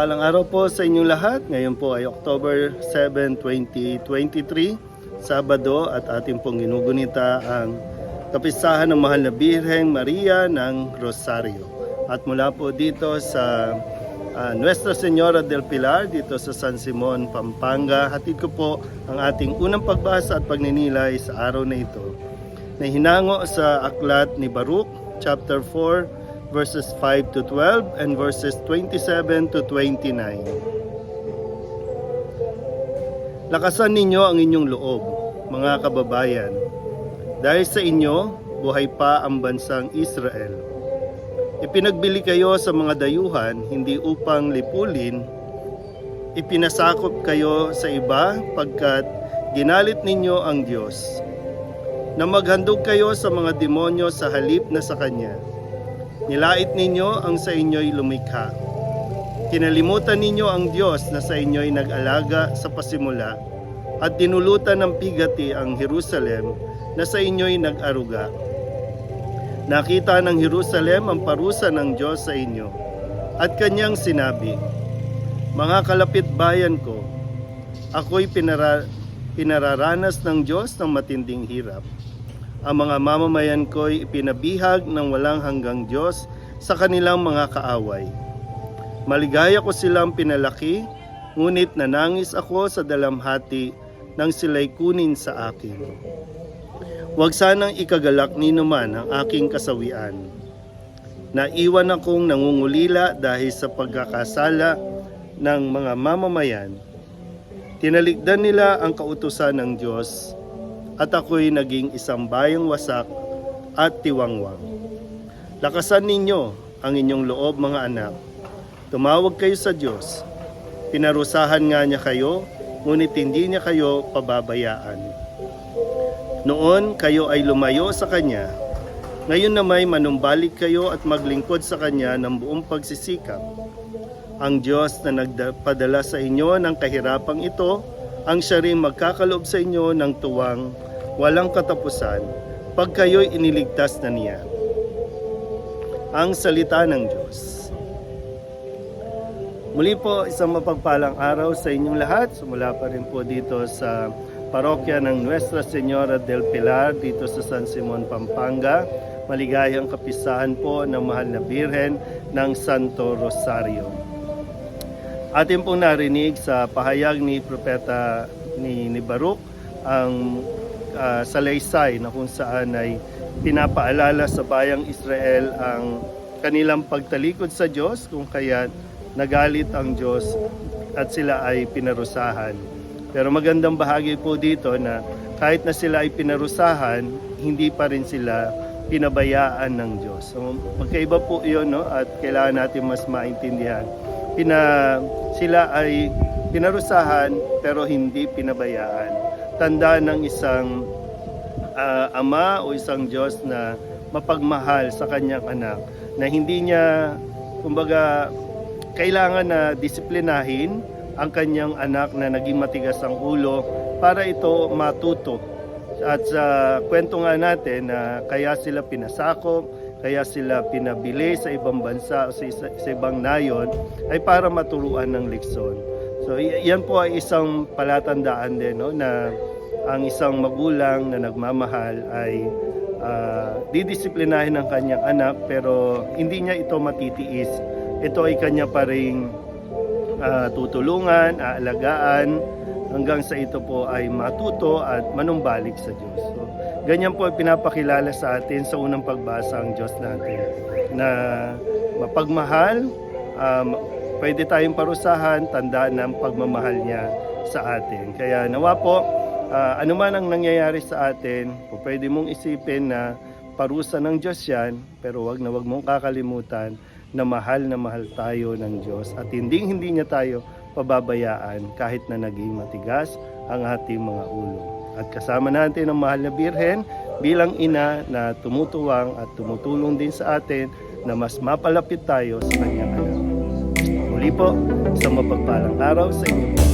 mapagpalang araw po sa inyong lahat. Ngayon po ay October 7, 2023, Sabado at ating pong ginugunita ang kapistahan ng Mahal na Birheng Maria ng Rosario. At mula po dito sa ah, Nuestra Señora del Pilar, dito sa San Simon, Pampanga, hatid ko po ang ating unang pagbasa at pagninilay sa araw na ito na hinango sa aklat ni Baruch, chapter 4, verses 5 to 12 and verses 27 to 29. Lakasan ninyo ang inyong loob, mga kababayan. Dahil sa inyo, buhay pa ang bansang Israel. Ipinagbili kayo sa mga dayuhan, hindi upang lipulin. Ipinasakop kayo sa iba pagkat ginalit ninyo ang Diyos. Na maghandog kayo sa mga demonyo sa halip na sa Kanya. Nilait ninyo ang sa inyo'y lumikha. Kinalimutan ninyo ang Diyos na sa inyo'y nag-alaga sa pasimula at dinulutan ng pigati ang Jerusalem na sa inyo'y nag-aruga. Nakita ng Jerusalem ang parusa ng Diyos sa inyo at kanyang sinabi, Mga kalapit bayan ko, ako'y pinara- pinararanas ng Diyos ng matinding hirap. Ang mga mamamayan ko'y ipinabihag ng walang hanggang Diyos sa kanilang mga kaaway. Maligaya ko silang pinalaki, ngunit nanangis ako sa dalamhati nang sila'y kunin sa akin. Huwag sanang ikagalak ni naman ang aking kasawian. Naiwan akong nangungulila dahil sa pagkakasala ng mga mamamayan. Tinalikdan nila ang kautusan ng Diyos at ako'y naging isang bayang wasak at tiwangwang. Lakasan ninyo ang inyong loob mga anak. Tumawag kayo sa Diyos. Pinarusahan nga niya kayo, ngunit hindi niya kayo pababayaan. Noon kayo ay lumayo sa Kanya. Ngayon na may manumbalik kayo at maglingkod sa Kanya ng buong pagsisikap. Ang Diyos na nagpadala sa inyo ng kahirapang ito, ang siya rin magkakaloob sa inyo ng tuwang walang katapusan pag kayo'y iniligtas na niya. Ang salita ng Diyos. Muli po, isang mapagpalang araw sa inyong lahat. Sumula pa rin po dito sa parokya ng Nuestra Señora del Pilar dito sa San Simon, Pampanga. Maligayang kapisahan po ng mahal na Birhen ng Santo Rosario. Atin pong narinig sa pahayag ni Propeta ni, ni Baruch ang ah, salaysay na kung saan ay pinapaalala sa bayang Israel ang kanilang pagtalikod sa Diyos kung kaya nagalit ang Diyos at sila ay pinarusahan. Pero magandang bahagi po dito na kahit na sila ay pinarusahan, hindi pa rin sila pinabayaan ng Diyos. So magkaiba po iyon no? at kailangan natin mas maintindihan. Pina, sila ay pinarusahan pero hindi pinabayaan. Tanda ng isang ah, ama o isang Diyos na mapagmahal sa kanyang anak na hindi niya kumbaga kailangan na disiplinahin ang kanyang anak na naging matigas ang ulo para ito matuto. At sa kwento nga natin na kaya sila pinasakop, kaya sila pinabili sa ibang bansa o sa, isa- sa ibang nayon ay para maturuan ng leksyon. So yan po ay isang palatandaan din no, na ang isang magulang na nagmamahal ay ah, didisiplinahin ng kanyang anak pero hindi niya ito matitiis. Ito ay kanya pa ring ah, tutulungan, aalagaan hanggang sa ito po ay matuto at manumbalik sa Diyos. So, ganyan po pinapakilala sa atin sa unang pagbasa ang Diyos natin na mapagmahal, um, pwede tayong parusahan, tandaan ng pagmamahal niya sa atin. Kaya nawa po, ah, ano ang nangyayari sa atin, pwede mong isipin na parusa ng Diyos yan, pero wag na wag mong kakalimutan na mahal na mahal tayo ng Diyos at hindi hindi niya tayo pababayaan kahit na naging matigas ang ating mga ulo. At kasama natin ang mahal na Birhen bilang ina na tumutuwang at tumutulong din sa atin na mas mapalapit tayo sa kanyang anak. Muli po, isang mapagpalang araw sa inyo.